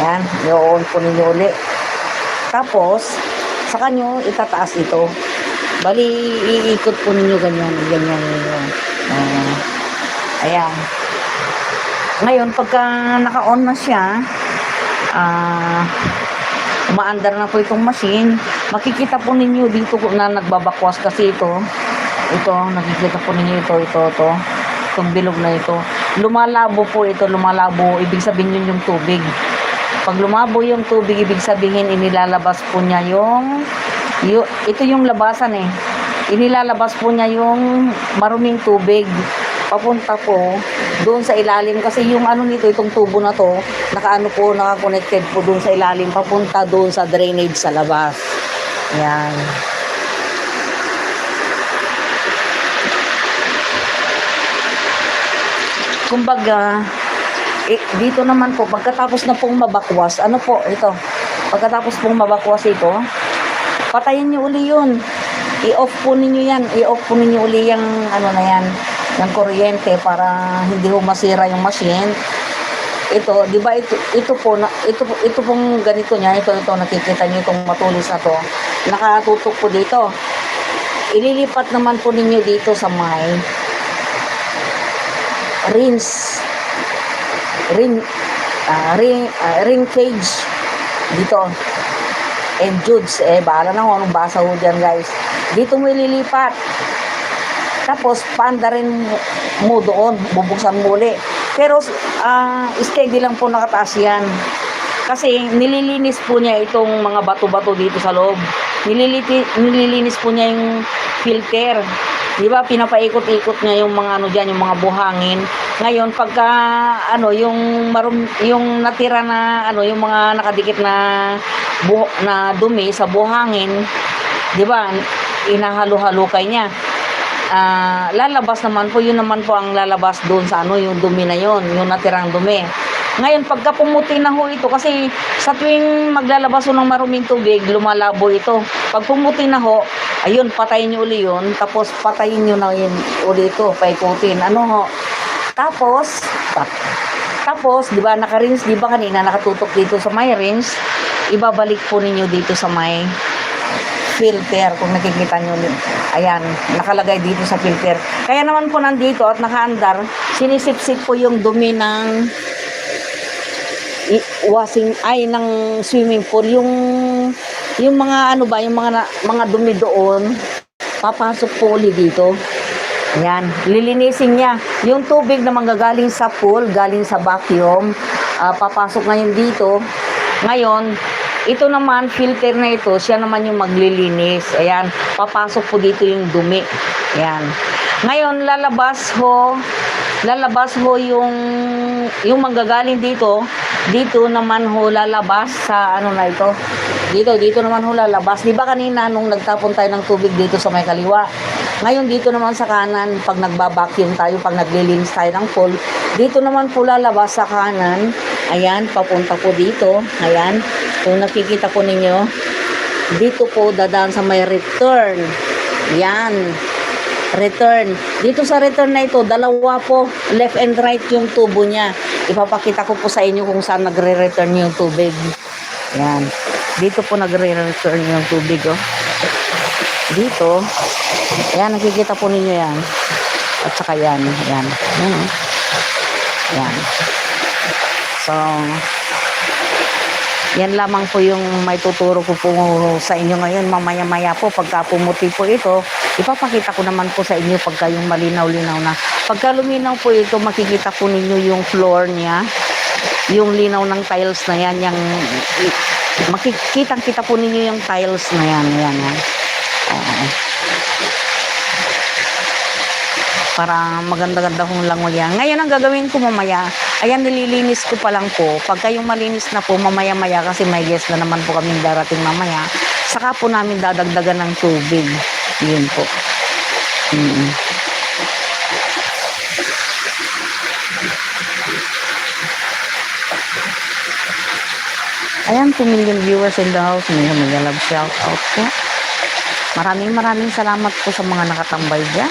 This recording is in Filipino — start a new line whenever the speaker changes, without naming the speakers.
Yan, i-on po ninyo uli. Tapos, sa kanyo, itataas ito. Bali, iikot po ninyo ganyan, ganyan yun. Ah, ayan. Ngayon, pagka naka-on na siya, ah, umaandar na po itong machine, makikita po ninyo dito na nagbabakwas kasi ito. Ito, nakikita po ninyo ito, ito, ito. Itong bilog na ito. Lumalabo po ito, lumalabo. Ibig sabihin yun yung tubig. Pag lumabo yung tubig, ibig sabihin inilalabas po niya yung, yu- ito yung labasan eh. Inilalabas po niya yung maruming tubig. Papunta po doon sa ilalim kasi yung ano nito, itong tubo na to, nakaano po, naka-connected po doon sa ilalim, papunta doon sa drainage sa labas. Yan. Kumbaga, dito naman po, pagkatapos na pong mabakwas, ano po, ito, pagkatapos pong mabakwas ito, patayin niyo uli yun. I-off po ninyo yan. I-off po ninyo uli yung ano na yan, yung kuryente para hindi ho masira yung machine. Ito, di ba ito, ito po, na, ito, ito pong ganito niya, ito, ito, nakikita niyo itong matulis na to, nakatutok po dito. Ililipat naman po ninyo dito sa may rinse ring ah, ring ah, ring cage dito. And Judes eh bahala na kung anong basa ho dyan guys. Dito mo ililipat. Tapos paanda rin mo- doon. Bubuksan mo uli. Pero ah steady lang po nakataas yan. Kasi nililinis po niya itong mga bato-bato dito sa loob nililiti, nililinis po niya yung filter Di ba pinapaikot-ikot niya yung mga ano diyan, yung mga buhangin. Ngayon pagka ano yung marum, yung natira na ano yung mga nakadikit na buho, na dumi sa buhangin, di ba? Inahalo-halukay niya. Ah, lalabas naman po, yun naman po ang lalabas doon sa ano, yung dumi na yon, yung natirang dumi. Ngayon, pagka pumuti na ho ito, kasi sa tuwing maglalabas ho ng maruming tubig, lumalabo ito. Pag pumuti na ho, ayun, patayin nyo uli yun, tapos patayin nyo na yun uli ito, paikutin. Ano ho? Tapos, tap, tapos, di ba, naka-rinse, di ba kanina, nakatutok dito sa may rinse, ibabalik po ninyo dito sa may filter kung nakikita nyo ayan nakalagay dito sa filter kaya naman po nandito at nakaandar sinisipsip po yung dumi ng washing ay ng swimming pool yung yung mga ano ba yung mga mga dumi doon papasok po uli dito Ayan, lilinisin niya. Yung tubig na manggagaling sa pool, galing sa vacuum, ah, papasok ngayon dito. Ngayon, ito naman, filter na ito, siya naman yung maglilinis. Ayan, papasok po dito yung dumi. Ayan. Ngayon, lalabas ho, lalabas ho yung, yung manggagaling dito, dito naman ho lalabas sa ano na ito. Dito, dito naman ho lalabas. Di ba kanina nung nagtapon tayo ng tubig dito sa may kaliwa? Ngayon dito naman sa kanan, pag nagbabacuum tayo, pag naglilinis tayo ng pool, dito naman po lalabas sa kanan. Ayan, papunta po dito. Ayan, kung nakikita po ninyo, dito po dadaan sa may return. Yan. Return. Dito sa return na ito, dalawa po, left and right yung tubo niya. Ipapakita ko po sa inyo kung saan nagre-return yung tubig. Yan. Dito po nagre-return yung tubig, oh. Dito, ayan, nakikita po ninyo yan. At saka yan, yan. Yan, oh. Yan. So, yan lamang po yung may tuturo ko po sa inyo ngayon. Mamaya-maya po, pagka pumuti po ito, ipapakita ko naman po sa inyo pagka yung malinaw-linaw na. Pagka luminaw po ito, makikita po ninyo yung floor niya, yung linaw ng tiles na yan, yung, makikita-kita po ninyo yung tiles na yan. Yan, yan. Oo. para maganda-ganda kong langoy yan. Ngayon ang gagawin ko mamaya, ayan nililinis ko pa lang po. Pagka yung malinis na po mamaya-maya kasi may guest na naman po kaming darating mamaya, saka po namin dadagdagan ng tubig. Yun po. Mm Ayan, 2 million viewers in the house. May love shout out po. Maraming maraming salamat po sa mga nakatambay dyan.